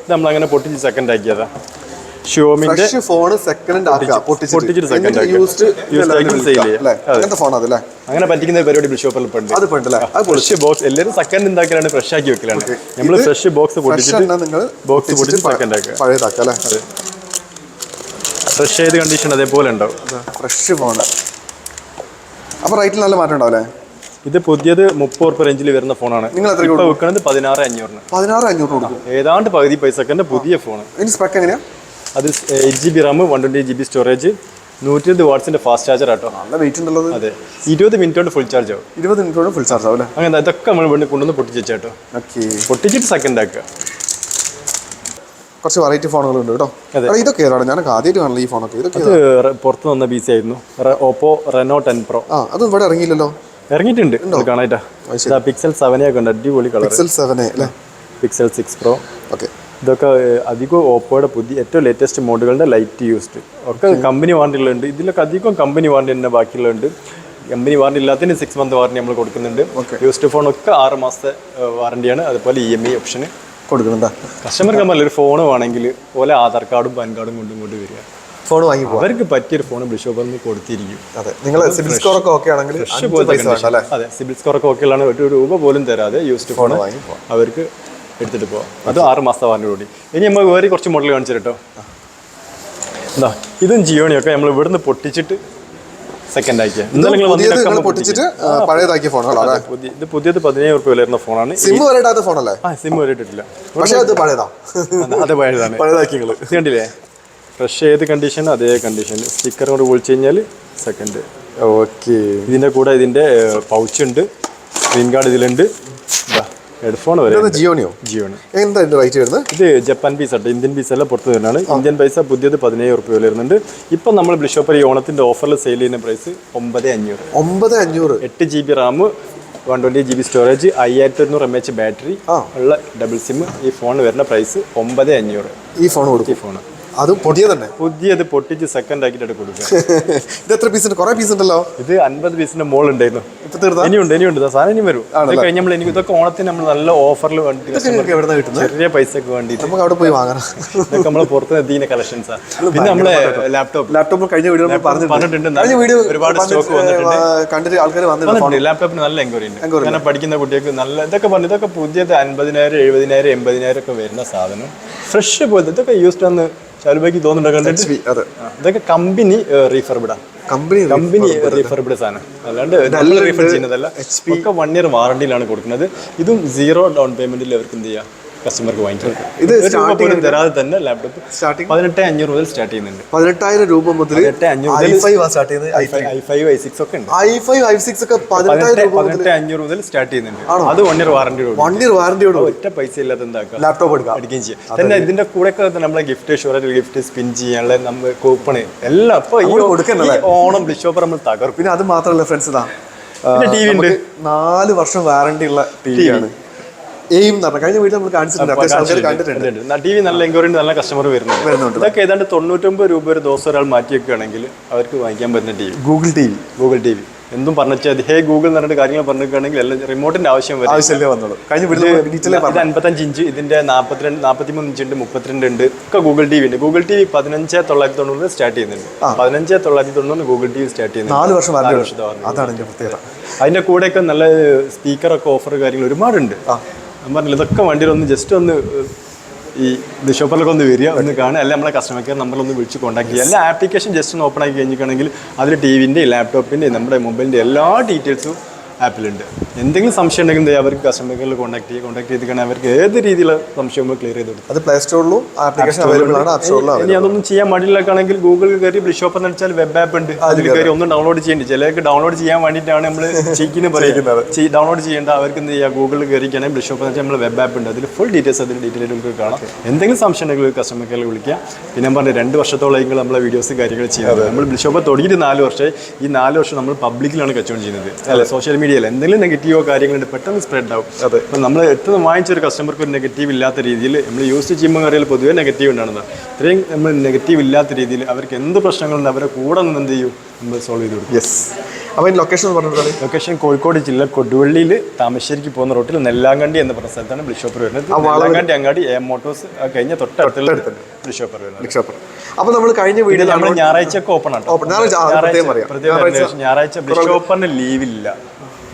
ഇത് നമ്മളങ്ങനെ പൊട്ടിച്ച് സെക്കൻഡ് ആക്കിയതാ. ഷിയോമിന്റെ
ഫോൺ സെക്കൻഡ്
പൊട്ടിച്ചിട്ട്. സെക്കൻഡ്.
യൂസ്ഡ്
ചെയ്യാം.
അങ്ങനത്തെ ഫോൺ അതല്ലേ?
അങ്ങനെ പറ്റിക്കുന്ന പരിപാടി ബിഷോപ്പിൽ ഇപ്പോൾ ഉണ്ട്
അത് പെണ്ടല്ലേ
ഫ്രഷ് ബോക്സ് എല്ലാവരും സെക്കൻഡ് ഉണ്ടാക്കലാണ് ഫ്രഷ് ആക്കി വെക്കലാണ്. നമ്മൾ ഫ്രഷ് ബോക്സ് പൊട്ടിച്ചിട്ട്
നിങ്ങൾ
ബോക്സ് സെക്കൻഡ് ആക്കുക.
പഴയതാക്കുക അല്ലേ?
ഫ്രഷ് ചെയ്ത് കണ്ടീഷൻ അതേപോലെ ഉണ്ടാവും
ഫ്രഷ് ഫോൺ അപ്പോൾ റേറ്റിൽ നല്ല മാറ്റം
ഇത് പുതിയത് മുപ്പത് ഉറുപ്പ് റേഞ്ചിൽ വരുന്ന ഫോണാണ്
നിങ്ങൾ
എത്ര വെക്കുന്നത് പതിനാറ് അഞ്ഞൂറിന്.
പതിനാറ് അഞ്ഞൂറ് കൊടുക്കും.
ഏതാണ്ട് പകുതി പൈസക്കന്റെ പുതിയ ഫോൺ
സ്പെക്ക് എങ്ങനെയാ?
അത് eight G B RAM one twenty G B storage നൂറ്റി ഇരുപത് വാട്സിന്റെ ഫാസ്റ്റ് ചാർജർ ആട്ടോ.
നല്ല വെയിറ്റ് ഉണ്ടല്ലോ
അതെ. ഇരുപത് മിനിറ്റ് കൊണ്ട് ഫുൾ ചാർജ് ആവും.
ഇരുപത് മിനിറ്റ് കൊണ്ട് ഫുൾ ചാർജ് ആവും അല്ലേ?
അങ്ങനെ ഇതൊക്കെ നമ്മൾ വീണ്ടും കൊണ്ടുവന്ന് പൊട്ടിച്ചേട്ടോ
ഓക്കെ
പൊട്ടിച്ചിട്ട് സെക്കൻഡ് ആക്കുക.
കുറച്ച് വെറൈറ്റി ഫോണുകളുണ്ട് കേട്ടോ. ഇതൊക്കെ ഏതാണ് ഞാൻ ആദ്യമായിട്ട് കാണുന്നത് ഈ ഫോണൊക്കെ. ഇതൊക്കെ
ഇത് പുറത്ത് വന്ന ബി സി ആയിരുന്നു. ഓപ്പോ റെനോ ടെൻ പ്രോ
ആ അത് ഇവിടെ ഇറങ്ങിയില്ലല്ലോ?
ഇറങ്ങിയിട്ടുണ്ട്. കാണാനായിട്ടാ. പിക്സൽ സെവനെ ഒക്കെ ഉണ്ട്. അടിപൊളി കളർ
പിക്സൽ സെവനെ അല്ലേ?
പിക്സൽ സിക്സ് പ്രോ
ഓക്കെ
ഇതൊക്കെ അധികം ഓപ്പോയുടെ പുതിയ ഏറ്റവും ലേറ്റസ്റ്റ് മോഡലുകളുടെ ലൈറ്റ് യൂസ്ഡ് ഒക്കെ കമ്പനി വാറണ്ടിയിലുണ്ട് ഇതിലൊക്കെ അധികം കമ്പനി വാറണ്ടി തന്നെ ബാക്കിയുള്ളുണ്ട് കമ്പനി വാറണ്ടി ഇല്ലാത്തതിന് സിക്സ് മന്ത് വാറണ്ടി നമ്മൾ കൊടുക്കുന്നുണ്ട്. യൂസ്ഡ് ഫോൺ ഒക്കെ ആറ് മാസത്തെ വാറണ്ടിയാണ് അതുപോലെ ഇ എം ഐ ഓപ്ഷന്
കൊടുക്കുന്നുണ്ടാ.
കസ്റ്റമർക്ക് നമ്മൾ ഒരു ഫോൺ വേണമെങ്കിൽ പോലെ ആധാർ കാർഡും പാൻ കാർഡും കൊണ്ടും കൊണ്ട് വരിക.
ഫോൺ വാങ്ങി
അവർക്ക് പറ്റിയൊരു ഫോൺ ബിഷോബിൽ നിന്ന് കൊടുത്തിരിക്കും.
അതെ. നിങ്ങൾ സിബിൽ സ്കോർ ഒക്കെ ഓക്കെ ആണെങ്കിൽ
അതെ. സിബിൽ സ്കോർ ഒക്കെ ഓക്കെ ആണെങ്കിൽ ഒരു രൂപ പോലും തരാതെ യൂസ്ഡ് ഫോൺ
വാങ്ങി
അവർക്ക് എടുത്തിട്ട് പോവാം അത് ആറ് മാസത്തെ കൂടി. ഇനി നമ്മൾ വേറെ കുറച്ച് മോഡൽ കാണിച്ചു കേട്ടോ എന്താ ഇതും ജിയോണിയൊക്കെ നമ്മൾ ഇവിടുന്ന് പൊട്ടിച്ചിട്ട് സെക്കൻഡ് ആക്കിയ. ഇന്നലെ നിങ്ങൾ
പുതിയത്
വന്നിട്ടൊക്കെ
പൊട്ടിച്ചിട്ട് പഴയതാക്കിയ
ഇത് പുതിയത് പതിനേഴ് റുപ്യ വരുന്ന ഫോണാണ്
സിം വരെ ഫോണല്ലേ
ആ സിം
പക്ഷെ അത് പഴയതാ.
അത് പഴയതാണ്.
പഴയതാക്കി
കണ്ടില്ലേ? ഫ്രഷ് ഏത് കണ്ടീഷൻ അതേ കണ്ടീഷൻ സ്റ്റിക്കർ കൊണ്ട് വിളിച്ചു കഴിഞ്ഞാൽ സെക്കൻഡ്
ഓക്കെ
ഇതിന്റെ കൂടെ ഇതിന്റെ പൗച്ച് ഉണ്ട്. സ്ക്രീൻ ഗാർഡ് ഇതിലുണ്ട്. ഹെഡ്ഫോൺ വരെ
ഇതൊന്ന് ജിയോണിയോ?
ജിയോണ്.
എന്താ ഇതിന്റെ റേറ്റ് വരുന്നത്?
ഇത് ജപ്പാൻ പീസ് ആട്ടോ ഇന്ത്യൻ പീസ് എല്ലാം പുറത്ത് വരുന്നതാണ് ഇന്ത്യൻ പൈസ പുതിയത് പതിനേഴ് റുപ്യ വില വരുന്നുണ്ട്. ഇപ്പം നമ്മൾ ബിഷോപ്പർ ഈ ഓണത്തിന്റെ ഓഫറിൽ സെയിൽ ചെയ്യുന്ന പ്രൈസ് ഒമ്പത് അഞ്ഞൂറ്.
ഒമ്പത് അഞ്ഞൂറ്.
എട്ട് G B RAM one twenty G B storage അയ്യായിരത്തി ഒരുന്നൂറ് എം എച്ച് ബാറ്ററി ഉള്ള ഡബിൾ സിം ഈ ഫോൺ വരുന്ന പ്രൈസ് ഒമ്പത് അഞ്ഞൂറ്.
ഈ ഫോൺ കൊടുക്കും.
ഈ ഫോൺ
അത് പൊടിയ തന്നെ.
പുതിയത് പൊട്ടിച്ച് സെക്കൻഡ് ആക്കിട്ട് കൊടുക്കുക.
ഇത് എത്ര പീസ് ഉണ്ട്? കുറെ പീസ് ഉണ്ടല്ലോ.
ഇത് അൻപത് പീസിന്റെ മോൾ ഉണ്ടായിരുന്നു.
ഇപ്പൊ തീർത്താ
ഇനിയുണ്ട് ഇനിയുണ്ട്. സാധനം ഇനി വരും. കഴിഞ്ഞ നമ്മൾ എനിക്ക് ഇതൊക്കെ ഓണത്തിന് നമ്മൾ നല്ല ഓഫറിൽ വേണ്ടി ചെറിയ പൈസക്ക് വേണ്ടി
നമുക്ക് അവിടെ പോയി വാങ്ങണം
ഇതൊക്കെ നമ്മൾ പുറത്ത് എത്തിക്കുന്ന കളക്ഷൻസാണ് പിന്നെ നമ്മളെ ലാപ്ടോപ്പ്
ലാപ്ടോപ്പ് കഴിഞ്ഞ വീഡിയോ പറഞ്ഞിട്ടുണ്ട്. വീഡിയോ
ഒരുപാട് സ്റ്റോക്ക് വന്നിട്ടുണ്ട്.
കണ്ടിട്ട് ആൾക്കാർ വന്നിട്ടുണ്ട്
ലാപ്ടോപ്പിന് നല്ല എൻക്വയറി ഉണ്ട്. കാരണം പഠിക്കുന്ന കുട്ടികൾക്ക് നല്ല ഇതൊക്കെ പറഞ്ഞു ഇതൊക്കെ പുതിയത് അൻപതിനായിരം എഴുപതിനായിരം എൺപതിനായിരം ഒക്കെ വരുന്ന സാധനം. ഫ്രഷ് പോലത്തെ ഇതൊക്കെ യൂസ്ഡ് ആണ് ചാലുബാക്കി തോന്നുന്നുണ്ട്
അതെ.
ഇതൊക്കെ കമ്പനി റീഫർബിഡാ
കമ്പനി
കമ്പനി റീഫർബിഡ് സാധനം. അല്ലാണ്ട് നമ്മൾ റീഫർ ചെയ്യുന്നതല്ല. ഒക്കെ വൺ ഇയർ വാറണ്ടിയിലാണ് കൊടുക്കുന്നത്. ഇതും സീറോ ഡൗൺ പേയ്മെന്റിൽ അവർക്ക് എന്ത് ചെയ്യാം? കസ്റ്റമർക്ക് വാങ്ങിക്കാം
ഇത്
പോലും തരാതെ തന്നെ ലാപ്ടോപ്പ്
സ്റ്റാർട്ടിങ്
പതിനെട്ട് അഞ്ഞൂറ് മുതൽ സ്റ്റാർട്ട് ചെയ്യുന്നുണ്ട്.
പതിനെട്ടായിരം രൂപ മുതൽ
പതിനെട്ട് അഞ്ഞൂറ്
മുതൽ
സ്റ്റാർട്ട് ചെയ്യുന്നുണ്ട്. അത് വൺ ഇയർ വാറണ്ടി കൊടുക്കും
വൺ ഇയർ വാറന്റിയോട്
ഒറ്റ പൈസ ഇല്ലാതെ എന്താക്കാം
ലാപ്ടോപ്പ് എടുക്കാം
അടിക്കുകയും ചെയ്യാം. തന്നെ ഇതിന്റെ കൂടെ നമ്മളെ ഗിഫ്റ്റ് ഷുവറായിട്ട് ഗിഫ്റ്റ് സ്പിൻ ചെയ്യാനുള്ള നമ്മൾ കൂപ്പണ് എല്ലാം അപ്പൊ ഈ? ഓണം ബിഷോപ്പർ നമ്മൾ തകർക്കും.
പിന്നെ അത് മാത്രമല്ല ഫ്രണ്ട്സ് ഇതാ. നാല് വർഷം വാറണ്ടി ഉള്ള ടി വി ആണ്. എയിം എന്ന് കഴിഞ്ഞ വീട്ടിൽ നമ്മൾ കാണിച്ചിട്ടുണ്ട്. അത്യാവശ്യം ആൾക്കാർ കണ്ടിട്ടുണ്ട്.
ടി വി നല്ല എൻക്വയറി നല്ല കസ്റ്റമർ വരുന്നുണ്ട്.
വരുന്നുണ്ട്.
ഇതൊക്കെ ഏതാണ്ട് തൊണ്ണൂറ്റൊമ്പത് രൂപ ഒരു ദിവസം ഒരാൾ മാറ്റിയൊക്കെയാണെങ്കിൽ അവർക്ക് വാങ്ങിക്കാൻ പറ്റുന്ന T V.
Google T V.
Google T V. എന്തും പറഞ്ഞാൽ ഹേ ഗൂഗിൾ എന്ന് പറഞ്ഞിട്ട് കാര്യങ്ങൾ പറഞ്ഞിരിക്കുകയാണെങ്കിൽ എല്ലാം റിമോട്ടിന്റെ ആവശ്യം വരും.
ആവശ്യമല്ലേ വന്നുള്ളൂ. കഴിഞ്ഞ വീട്ടിൽ ഡീറ്റെയിൽ
ഇത് അൻപത്തഞ്ച് ഇഞ്ച് ഇതിന്റെ നാൽപ്പത്തിരണ്ട് നാൽപ്പത്തിമൂന്ന് ഇഞ്ച് ഉണ്ട് മുപ്പത്തിരണ്ട് ഉണ്ട്. ഒക്കെ ഗൂഗിൾ ടി വി ഉണ്ട്. ഗൂഗിൾ ടി വി പതിനഞ്ച് തൊള്ളായിരത്തി തൊണ്ണൂറ് സ്റ്റാർട്ട് ചെയ്യുന്നുണ്ട്. പതിനഞ്ച് തൊള്ളായിരത്തി തൊണ്ണൂറ് ഗൂഗിൾ ടി വി സ്റ്റാർട്ട് ചെയ്യുന്നുണ്ട്.
നാല് വർഷം
വർഷത്തെ
അതാണ് പ്രത്യേകത.
അതിന്റെ കൂടെയൊക്കെ നല്ല സ്പീക്കറൊക്കെ ഓഫർ കാര്യങ്ങൾ ഒരുപാടുണ്ട്. ഞാൻ പറഞ്ഞില്ല ഇതൊക്കെ വണ്ടിയിൽ ഒന്ന് ജസ്റ്റ് ഒന്ന് ഈ ഷോപ്പറിലൊക്കെ ഒന്ന് വരിക ഒന്ന് കാണുക. അല്ലെങ്കിൽ നമ്മളെ കസ്റ്റമർ കെയർ നമ്പറിൽ ഒന്ന് വിളിച്ച് കോൺടാക്ട് ചെയ്യുക. എല്ലാ ആപ്ലിക്കേഷൻ ജസ്റ്റ് ഒന്ന് ഓപ്പൺ ആക്കി കഴിഞ്ഞിട്ടുണ്ടെങ്കിൽ അതിൽ ടി വിന്റെ ലാപ്ടോപ്പിന്റെ നമ്മുടെ മൊബൈലിന്റെ എല്ലാ ഡീറ്റെയിൽസും ആപ്പിലുണ്ട്. എന്തെങ്കിലും സംശയം ഉണ്ടെങ്കിൽ അവർക്ക് കസ്റ്റമർ കെയറിൽ കോൺടാക്ട് ചെയ്യുക കോൺടാക്ട് ചെയ്തിട്ടാണെങ്കിൽ അവർക്ക് ഏത് രീതിയിലുള്ള സംശയവും ക്ലിയർ ചെയ്ത് കൊടുക്കും.
അത് പ്ലേ സ്റ്റോറിലും ആപ്ലിക്കേഷൻ അവൈലബിൾ ആണ് ആപ്പ് സ്റ്റോറിലും
ഇനി അതൊന്നും ചെയ്യാൻ മടിയിലൊക്കെയാണെങ്കിൽ ഗൂഗിൾ കയറി ബ്ലിഷോപ്പ് എന്ന് വെച്ചാൽ വെബ് ആപ്പ് ഉണ്ട്. അതിൽ കയറി ഒന്നും ഡൗൺലോഡ് ചെയ്യേണ്ടി. ചിലർക്ക് ഡൗൺലോഡ് ചെയ്യാൻ വേണ്ടിയിട്ടാണ് നമ്മൾ ചെയ്യുന്നത്. പറയുന്നത് ഡൗൺലോഡ് ചെയ്യേണ്ട അവർക്ക് എന്ത് ചെയ്യുക ഗൂഗിളിൽ കയറിക്കുകയാണെങ്കിൽ ബ്ലിഷോപ്പ് എന്ന് വെച്ചാൽ നമ്മൾ വെബ് ആപ്പ് ഉണ്ട്. അതിൽ ഫുൾ ഡീറ്റെയിൽസ് അതിൽ ഡീറ്റെയിൽ നമുക്ക് കാണാം. എന്തെങ്കിലും സംശയം ഉണ്ടെങ്കിൽ കസ്റ്റമർ കെയറിൽ വിളിക്കാം പിന്നെ ഞാൻ പറഞ്ഞു രണ്ട് വർഷത്തോളം നമ്മളെ വീഡിയോസ് കാര്യങ്ങൾ ചെയ്യുന്നത്. നമ്മൾ ബ്ലിഷോപ്പ് തുടങ്ങിയിട്ട് നാല് വർഷമായി. ഈ നാല് വർഷം നമ്മൾ പബ്ലിക്കിലാണ് കച്ചവടം ചെയ്യുന്നത്. അല്ലെ? സോഷ്യൽ മീഡിയയിൽ എന്തെങ്കിലും നെഗറ്റീവോ കാര്യങ്ങളുണ്ട് പെട്ടെന്ന് സ്പ്രെഡ് ആവും.
അതെ.
അപ്പം നമ്മൾ എത്ര വാങ്ങിച്ച ഒരു കസ്റ്റമർക്ക് ഒരു നെഗറ്റീവ് ഇല്ലാത്ത രീതിയിൽ നമ്മൾ യൂസ് ചെയ്യുമ്പോൾ അറിയാൽ പൊതുവേ നെഗറ്റീവ് ഉണ്ടാകുന്നത് ഇത്രയും നമ്മൾ നെഗറ്റീവ് ഇല്ലാത്ത രീതിയിൽ അവർക്ക് എന്ത് പ്രശ്നങ്ങളുണ്ട് അവരെ കൂടെ നിന്ന് എന്ത് ചെയ്യും? നമ്മൾ സോൾവ് ചെയ്ത് കൊടുക്കും.
യെസ് അപ്പോൾ ഈ ലൊക്കേഷൻ പറഞ്ഞിട്ടുണ്ട്
ലൊക്കേഷൻ കോഴിക്കോട് ജില്ല കൊടുവള്ളിയിൽ താമശ്ശേരിക്ക് പോകുന്ന റോട്ടിൽ നെല്ലാങ്കണ്ടി എന്ന് പറഞ്ഞ സ്ഥലത്താണ് ബ്ലിഷോപ്പർ വരുന്നത്. നെല്ലാങ്കണ്ടി അങ്ങാടി എ മോട്ടോഴ്സ് കഴിഞ്ഞ തൊട്ടടുത്തുള്ള ബ്ലിഷോപ്പർ വരുന്നത്.
ഷോപ്പർ അപ്പോൾ നമ്മൾ കഴിഞ്ഞ വീഡിയോ
നമ്മൾ ഞായറാഴ്ച ഓപ്പൺ ആണ്
ഓപ്പൺ ഞായറാഴ്ച,
ഞായറാഴ്ച ലീവില്ല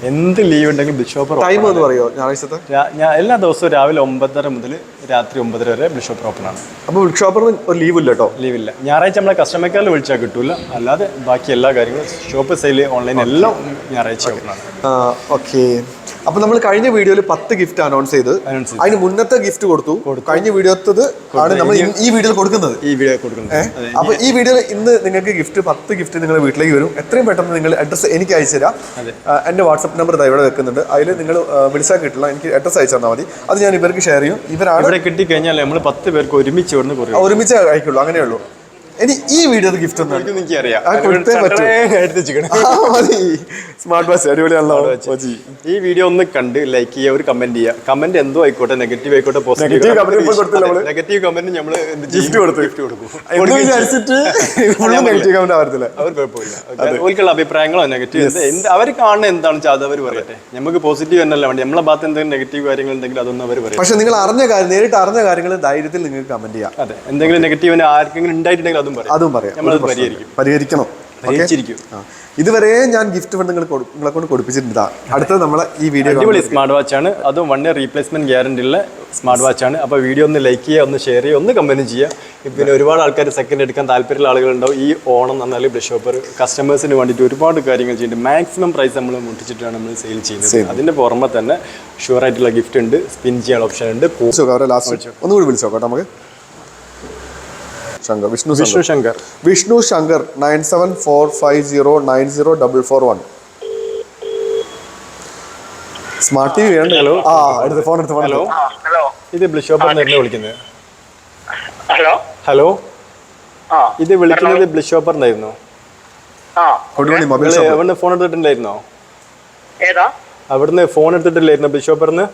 എന്ത് ലീവ് ഉണ്ടെങ്കിലും ബിഷോപ്പർ
ടൈം എന്ന് പറയുമോ ഞായറാഴ്ചത്തെ?
ഞാൻ എല്ലാ ദിവസവും രാവിലെ ഒമ്പതര മുതൽ രാത്രി ഒമ്പതര വരെ ബിഷോപ്പർ ഓപ്പൺ ആണ്.
അപ്പോൾ ബിഷോപ്പർ ഒരു ലീവ് ഇല്ല കേട്ടോ.
ലീവ് ഇല്ല. ഞായറാഴ്ച നമ്മളെ കസ്റ്റമർ കെയറിൽ വിളിച്ചാൽ കിട്ടൂല. അല്ലാതെ ബാക്കി എല്ലാ കാര്യങ്ങളും ഷോപ്പ് സെയിൽ ഓൺലൈൻ എല്ലാം ഞായറാഴ്ച ഓപ്പൺ ആണ്.
ഓക്കെ അപ്പൊ നമ്മൾ കഴിഞ്ഞ വീഡിയോയിൽ പത്ത് ഗിഫ്റ്റ് അനൗൺസ് ചെയ്ത്. അതിന് മുന്നത്തെ ഗിഫ്റ്റ് കൊടുത്തു. കഴിഞ്ഞ വീഡിയോത്തത് ആണ് നമ്മൾ ഈ വീഡിയോയിൽ കൊടുക്കുന്നത്.
ഈ വീഡിയോ കൊടുക്കുന്നത്.
അപ്പൊ ഈ വീഡിയോയിൽ ഇന്ന് നിങ്ങൾക്ക് ഗിഫ്റ്റ് പത്ത് ഗിഫ്റ്റ് നിങ്ങളുടെ വീട്ടിലേക്ക് വരും. എത്രയും പെട്ടെന്ന് നിങ്ങൾ അഡ്രസ്സ് എനിക്ക് അയച്ചു തരാം. എന്റെ വാട്സ്ആപ്പ് നമ്പർ ഇതാ ഇവിടെ വെക്കുന്നുണ്ട്. അതിൽ നിങ്ങൾ വിളിച്ചാൽ കിട്ടില്ല. എനിക്ക് അഡ്രസ്സ് അയച്ചു തന്നാൽ മതി. അത് ഞാൻ ഇവർക്ക് ഷെയർ ചെയ്യും. ഇവരാണ്
കിട്ടിക്കഴിഞ്ഞാൽ നമ്മൾ പത്ത് പേർക്ക് ഒരുമിച്ച്
ഒരുമിച്ച് അയക്കുള്ളൂ. അങ്ങനെയുള്ളൂ ഇനി ഈ വീഡിയോയുടെ ഗിഫ്റ്റ് ഒന്നും
എനിക്കറിയാം
സ്മാർട്ട് വാച്ച് അടിപൊളിയാണല്ലോ.
ഈ വീഡിയോ ഒന്ന് കണ്ട് ലൈക്ക് ചെയ്യുക ഒരു കമന്റ് ചെയ്യുക. കമന്റ് എന്തോ ആയിക്കോട്ടെ നെഗറ്റീവ് ആയിക്കോട്ടെ
പോസിറ്റീവ്.
നെഗറ്റീവ് കമന്റ് നമ്മൾ
കൊടുത്തു.
ഗിഫ്റ്റ് കൊടുക്കും.
നെഗറ്റീവ് കമന്റ് ആവത്തില്ല
അവർ കുഴപ്പമില്ല. ഓർക്കുള്ള അഭിപ്രായങ്ങളോ നെഗറ്റീവ് എന്ത് അവർ കാണുന്ന എന്താണ് വെച്ചാൽ അവർ പറയട്ടെ. നമുക്ക് പോസിറ്റീവ് എന്നല്ല വേണ്ടി നമ്മളെ ഭാഗത്ത് എന്തെങ്കിലും നെഗറ്റീവ് കാര്യങ്ങൾ എന്തെങ്കിലും അതൊന്നും അവർ പറയും
പക്ഷെ നിങ്ങൾ അറിഞ്ഞ കാര്യം നേരിട്ട് അറിഞ്ഞ കാര്യങ്ങൾ ധൈര്യത്തിൽ നിങ്ങൾക്ക് കമന്റ് ചെയ്യാം.
അതെ. എന്തെങ്കിലും നെഗറ്റീവ് ആർക്കെങ്കിലും ഉണ്ടായിട്ടുണ്ടെങ്കിൽ അതും പറയാം.
പരിഹരിക്കണം? ഇതുവരെ ഞാൻ ഗിഫ്റ്റ് നിങ്ങൾ കൊടു- നിങ്ങളെ കൊണ്ട് കൊടുപ്പിച്ചിട്ടുണ്ട് അടുത്തത് നമ്മളെ ഈ വീഡിയോ
സ്മാർട്ട് വാച്ച് ആണ്. അതും വൺ ഇയർ റീപ്ലേസ്മെന്റ് ഗ്യാരണ്ടി ഉള്ള സ്മാർട്ട് വാച്ച് ആണ്. അപ്പോൾ വീഡിയോ ഒന്ന് ലൈക്ക് ചെയ്യുക ഒന്ന് ഷെയർ ചെയ്യുക ഒന്ന് കമ്പനി ചെയ്യുക. പിന്നെ ഒരുപാട് ആൾക്കാർ സെക്കൻഡ് എടുക്കാൻ താല്പര്യമുള്ള ആളുകളുണ്ടാവും. ഈ ഓണം എന്നാൽ ബ്രഷോപ്പർ ബ്ലഷ് ഷോപ്പർ കസ്റ്റമേഴ്സിന് വേണ്ടിയിട്ട് ഒരുപാട് കാര്യങ്ങൾ ചെയ്യുന്നുണ്ട്. മാക്സിമം പ്രൈസ് നമ്മൾ മുട്ടിച്ചിട്ടാണ് നമ്മൾ സെയിൽ ചെയ്യുന്നത്. അതിന്റെ പുറമെ തന്നെ ഷുവർ ആയിട്ടുള്ള ഗിഫ്റ്റ് ഉണ്ട്. സ്പിൻ ചെയ്യാനുള്ള ഓപ്ഷൻ ഉണ്ട്.
ഒന്നുകൂടി വിളിച്ചോ കേട്ടോ നമുക്ക്. Shankar Vishnu Shankar.
Vishnu Shankar.
Vishnu Shankar nine seven four five zero nine zero double four one smart T V വേണ്ട.
ഹലോ
ആ എടുത്ത് ഫോൺ എടുത്ത് ഫോൺ
ഹലോ
ഹലോ
ഇത് ബ്ലിഷോപ്പ് എന്നെ വിളിക്കുന്നത്.
ഹലോ?
ഹലോ
ആ
ഇത് വിളിക്കുന്നത് ബ്ലിഷോപ്പർ എന്നായിരുന്നു എവിടെ ഫോൺ എടുത്തിട്ടുണ്ടായിരുന്നോ
ഏതാ?
അവിടുന്ന് ഫോൺ എടുത്തിട്ടില്ലായിരുന്നോ ബിഷോപ്പറിന്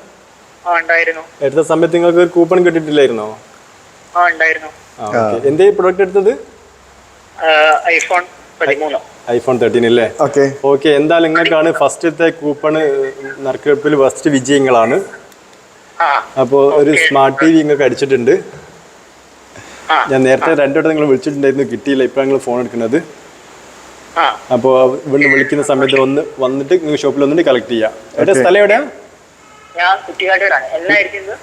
ഷോപ്പറിന് എടുത്ത സമയത്ത് നിങ്ങൾക്ക് ഒരു കൂപ്പൺ കിട്ടിയിട്ടില്ലായിരുന്നോ? എന്തേ പ്രൊഡക്റ്റ് എടുത്തത്?
ഐഫോൺ
ഐഫോൺ തേർട്ടീൻ അല്ലേ
ഓക്കെ.
ഓക്കെ എന്തായാലും നിങ്ങൾക്കാണ് ഫസ്റ്റത്തെ കൂപ്പണ് നറുക്കെടുപ്പിൽ ഫസ്റ്റ് വിജയങ്ങളാണ്. അപ്പോൾ ഒരു സ്മാർട്ട് ടി വി നിങ്ങൾക്ക് അടിച്ചിട്ടുണ്ട്. ഞാൻ നേരത്തെ രണ്ടിടത്ത് നിങ്ങൾ വിളിച്ചിട്ടുണ്ടായിരുന്നു കിട്ടിയില്ല. ഇപ്പോഴാണ് നിങ്ങൾ ഫോൺ എടുക്കുന്നത്. അപ്പോൾ ഇവിടെ വിളിക്കുന്ന സമയത്ത് ഒന്ന് വന്നിട്ട് നിങ്ങൾ ഷോപ്പിൽ വന്നിട്ട് കളക്ട് ചെയ്യാം. എവിടെ സ്ഥലം എവിടെയാ?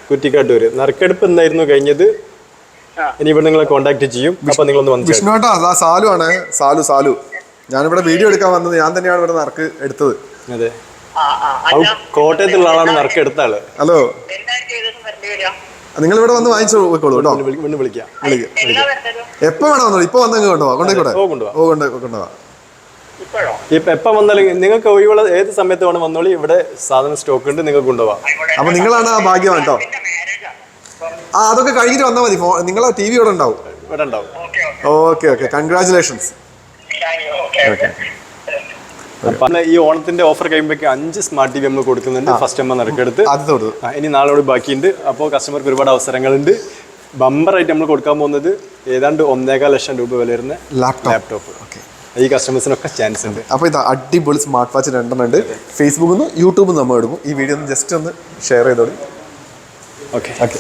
കുറ്റിക്കാട്ടൂർ നറുക്കെടുപ്പ് എന്തായിരുന്നു കഴിഞ്ഞത്. ഇനി ഇവിടെ നിങ്ങളെ കോൺടാക്ട് ചെയ്യും. അപ്പോൾ നിങ്ങളൊന്ന് വന്നു
വിഷ്ണു ഏട്ടാ അതാ സാലു ആണ്. സാലു സാലു. ഞാനിവിടെ വീഡിയോ എടുക്കാൻ വന്നത് ഞാൻ തന്നെയാണ് ഇവിടെ നറുക്ക് എടുത്തത്.
അതെ.
ആ ആ
കോട്ടയത്തുള്ള ആളാണ് നറുക്കെടുത്ത ആൾ.
ഹലോ. നിങ്ങൾ ഇവിടെ വന്ന് വാങ്ങിച്ചു വെക്കോളൂ കേട്ടോ.
വിളിക്കാം.
എപ്പോ വേണം വന്നോളൂ. ഇപ്പൊ വന്നെങ്കിൽ കൊണ്ടുപോവാ കൊണ്ടോയിക്കോട്ടെ
ഓ കൊണ്ടുപോവാം
കൊണ്ടുപോവാ
ഇപ്പോഴോ?
ഇപ്പൊ എപ്പം വന്നാലും നിങ്ങൾക്ക് ഒഴിവുള്ള ഏത് സമയത്ത് വേണം വന്നോളി. ഇവിടെ സാധനം സ്റ്റോക്ക് ഉണ്ട് നിങ്ങൾക്ക് കൊണ്ടുപോവാം.
അപ്പൊ നിങ്ങളാണ് ആ ഭാഗ്യം കേട്ടോ. ആ അതൊക്കെ കഴിഞ്ഞിട്ട് വന്നാൽ മതി. നിങ്ങൾ നിങ്ങളെ ടി വി ഇവിടെ ഉണ്ടാവും.
Okay
okay. കൺഗ്രാചുലേഷൻസ്
ഈ ഓണത്തിന്റെ ഓഫർ കഴിയുമ്പോഴേക്ക് അഞ്ച് സ്മാർട്ട് ടി വി നമ്മൾ കൊടുക്കുന്നുണ്ട്. ഫസ്റ്റ് നമ്മൾ നിറക്കെടുത്ത് അത് ഇനി നാളോട് ബാക്കിയുണ്ട്. അപ്പോൾ കസ്റ്റമർക്ക് ഒരുപാട് അവസരങ്ങളുണ്ട്. ബമ്പറായിട്ട് നമ്മൾ കൊടുക്കാൻ പോകുന്നത് ഏതാണ്ട് ഒന്നേകാൽ ലക്ഷം രൂപ വില വരുന്ന
ലാപ്ടോപ്പ്
ലാപ്ടോപ്പ്
ഓക്കെ
ഈ കസ്റ്റമേഴ്സിനൊക്കെ ചാൻസ് ഉണ്ട്.
അപ്പോൾ ഇത് അടിപൊളി സ്മാർട്ട് വാച്ച് രണ്ടെണ്ണം ഉണ്ട്. ഫേസ്ബുക്കിൽ നിന്ന് യൂട്യൂബിൽ നിന്ന് നമ്മൾ എടുക്കും. ഈ വീഡിയോ ഒന്ന് ജസ്റ്റ് ഒന്ന് ഷെയർ ചെയ്തോളൂ.
Okay
okay